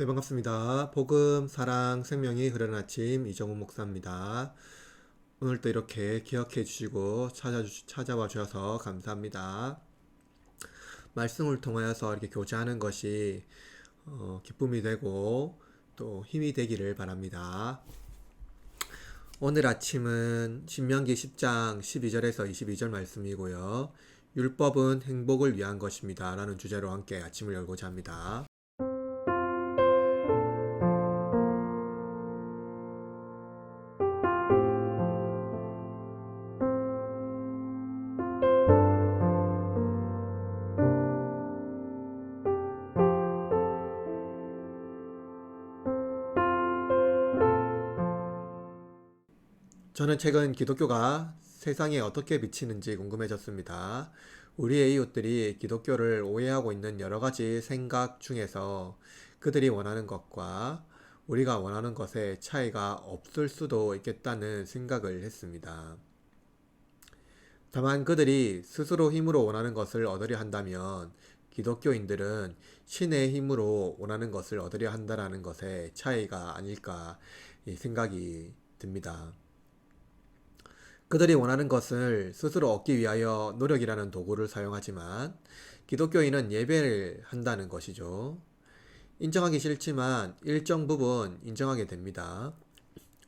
네, 반갑습니다. 복음, 사랑, 생명이 흐르는 아침 이정훈 목사입니다. 오늘도 이렇게 기억해 주시고 찾아 찾아와 주셔서 감사합니다. 말씀을 통하여서 이렇게 교제하는 것이 어, 기쁨이 되고 또 힘이 되기를 바랍니다. 오늘 아침은 신명기 10장 12절에서 22절 말씀이고요. 율법은 행복을 위한 것입니다. 라는 주제로 함께 아침을 열고자 합니다. 저는 최근 기독교가 세상에 어떻게 비치는지 궁금해졌습니다. 우리의 이웃들이 기독교를 오해하고 있는 여러 가지 생각 중에서 그들이 원하는 것과 우리가 원하는 것의 차이가 없을 수도 있겠다는 생각을 했습니다. 다만 그들이 스스로 힘으로 원하는 것을 얻으려 한다면 기독교인들은 신의 힘으로 원하는 것을 얻으려 한다라는 것의 차이가 아닐까 생각이 듭니다. 그들이 원하는 것을 스스로 얻기 위하여 노력이라는 도구를 사용하지만 기독교인은 예배를 한다는 것이죠. 인정하기 싫지만 일정 부분 인정하게 됩니다.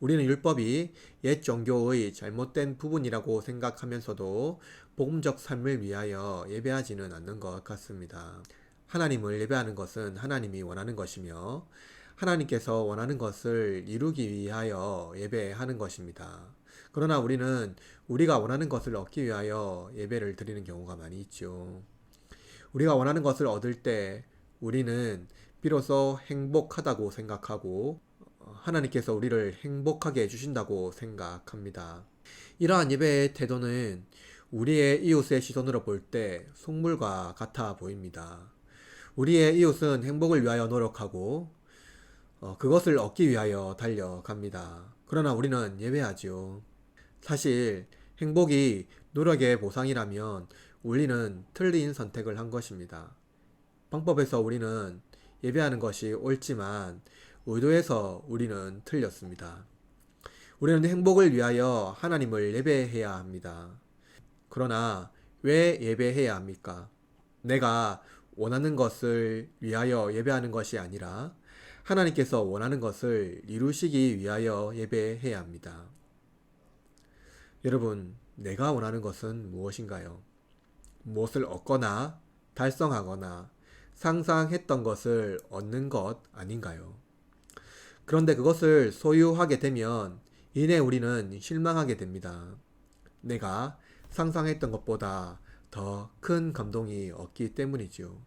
우리는 율법이 옛 종교의 잘못된 부분이라고 생각하면서도 복음적 삶을 위하여 예배하지는 않는 것 같습니다. 하나님을 예배하는 것은 하나님이 원하는 것이며 하나님께서 원하는 것을 이루기 위하여 예배하는 것입니다. 그러나 우리는 우리가 원하는 것을 얻기 위하여 예배를 드리는 경우가 많이 있죠. 우리가 원하는 것을 얻을 때 우리는 비로소 행복하다고 생각하고 하나님께서 우리를 행복하게 해주신다고 생각합니다. 이러한 예배의 태도는 우리의 이웃의 시선으로 볼 때 속물과 같아 보입니다. 우리의 이웃은 행복을 위하여 노력하고 어, 그것을 얻기 위하여 달려갑니다. 그러나 우리는 예배하지요. 사실 행복이 노력의 보상이라면 우리는 틀린 선택을 한 것입니다. 방법에서 우리는 예배하는 것이 옳지만 의도에서 우리는 틀렸습니다. 우리는 행복을 위하여 하나님을 예배해야 합니다. 그러나 왜 예배해야 합니까? 내가 원하는 것을 위하여 예배하는 것이 아니라 하나님께서 원하는 것을 이루시기 위하여 예배해야 합니다. 여러분, 내가 원하는 것은 무엇인가요? 무엇을 얻거나 달성하거나 상상했던 것을 얻는 것 아닌가요? 그런데 그것을 소유하게 되면 이내 우리는 실망하게 됩니다. 내가 상상했던 것보다 더 큰 감동이 없기 때문이죠.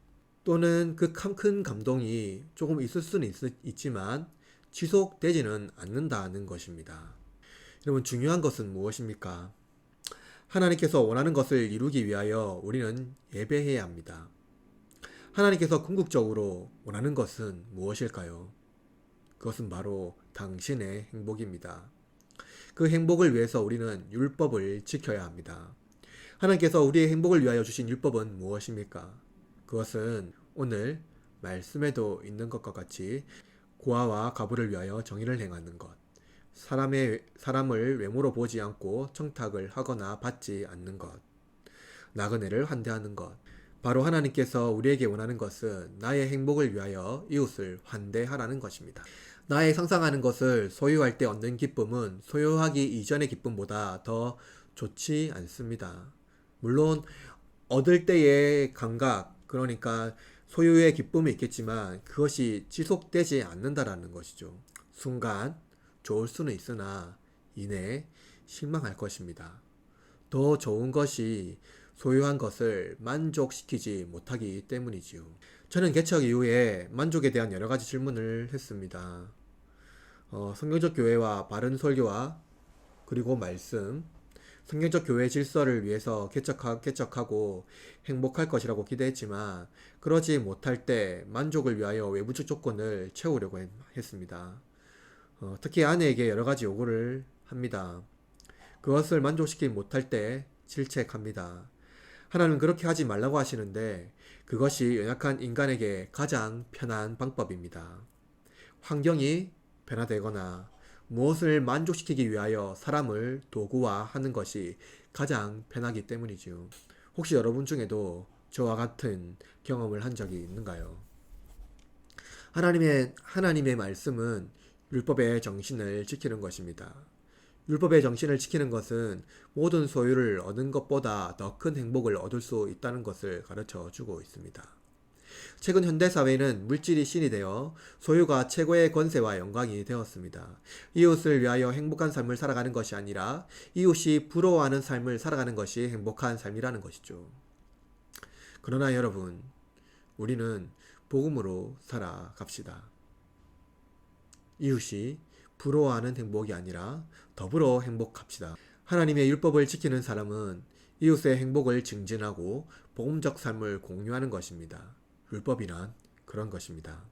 또는 그 큰 감동이 조금 있을 수는 있, 있지만 지속되지는 않는다는 것입니다. 여러분 중요한 것은 무엇입니까? 하나님께서 원하는 것을 이루기 위하여 우리는 예배해야 합니다. 하나님께서 궁극적으로 원하는 것은 무엇일까요? 그것은 바로 당신의 행복입니다. 그 행복을 위해서 우리는 율법을 지켜야 합니다. 하나님께서 우리의 행복을 위하여 주신 율법은 무엇입니까? 그것은 오늘 말씀에도 있는 것과 같이 고아와 가부를 위하여 정의를 행하는 것, 사람의, 사람을 외모로 보지 않고 청탁을 하거나 받지 않는 것, 나그네를 환대하는 것. 바로 하나님께서 우리에게 원하는 것은 나의 행복을 위하여 이웃을 환대하라는 것입니다. 나의 상상하는 것을 소유할 때 얻는 기쁨은 소유하기 이전의 기쁨보다 더 좋지 않습니다. 물론 얻을 때의 감각, 그러니까 소유의 기쁨이 있겠지만 그것이 지속되지 않는다라는 것이죠. 순간 좋을 수는 있으나 이내 실망할 것입니다. 더 좋은 것이 소유한 것을 만족시키지 못하기 때문이지요. 저는 개척 이후에 만족에 대한 여러 가지 질문을 했습니다. 어, 성경적 교회와 바른 설교와 그리고 말씀, 성경적 교회 질서를 위해서 개척하, 개척하고 행복할 것이라고 기대했지만 그러지 못할 때 만족을 위하여 외부적 조건을 채우려고 했 습니다. 어, 특히 아내에게 여러 가지 요구를 합니다. 그것을 만족시키지 못할 때 질책합니다. 하나님은 그렇게 하지 말라고 하시는데 그것이 연약한 인간에게 가장 편한 방법입니다. 환경이 변화되거나 무엇을 만족시키기 위하여 사람을 도구화 하는 것이 가장 편하기 때문이지요. 혹시 여러분 중에도 저와 같은 경험을 한 적이 있는가요? 하나님의 하나님의 말씀은 율법의 정신을 지키는 것입니다. 율법의 정신을 지키는 것은 모든 소유를 얻는 것보다 더 큰 행복을 얻을 수 있다는 것을 가르쳐 주고 있습니다. 최근 현대 사회는 물질이 신이 되어 소유가 최고의 권세와 영광이 되었습니다. 이웃을 위하여 행복한 삶을 살아가는 것이 아니라 이웃이 부러워하는 삶을 살아가는 것이 행복한 삶이라는 것이죠. 그러나 여러분, 우리는 복음으로 살아갑시다. 이웃이 부러워하는 행복이 아니라 더불어 행복합시다. 하나님의 율법을 지키는 사람은 이웃의 행복을 증진하고 복음적 삶을 공유하는 것입니다. 율법이란 그런 것입니다.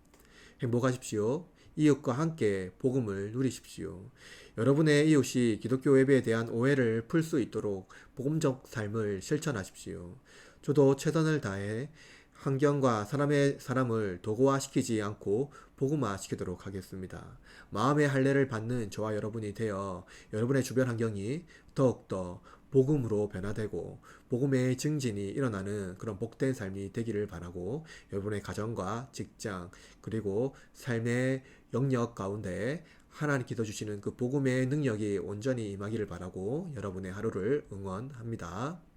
행복하십시오. 이웃과 함께 복음을 누리십시오. 여러분의 이웃이 기독교 예배에 대한 오해를 풀 수 있도록 복음적 삶을 실천하십시오. 저도 최선을 다해 환경과 사람의 사람을 도구화시키지 않고 복음화시키도록 하겠습니다. 마음의 할례를 받는 저와 여러분이 되어 여러분의 주변 환경이 더욱더 복음으로 변화되고 복음의 증진이 일어나는 그런 복된 삶이 되기를 바라고 여러분의 가정과 직장 그리고 삶의 영역 가운데 하나님께서 주시는 그 복음의 능력이 온전히 임하기를 바라고 여러분의 하루를 응원합니다.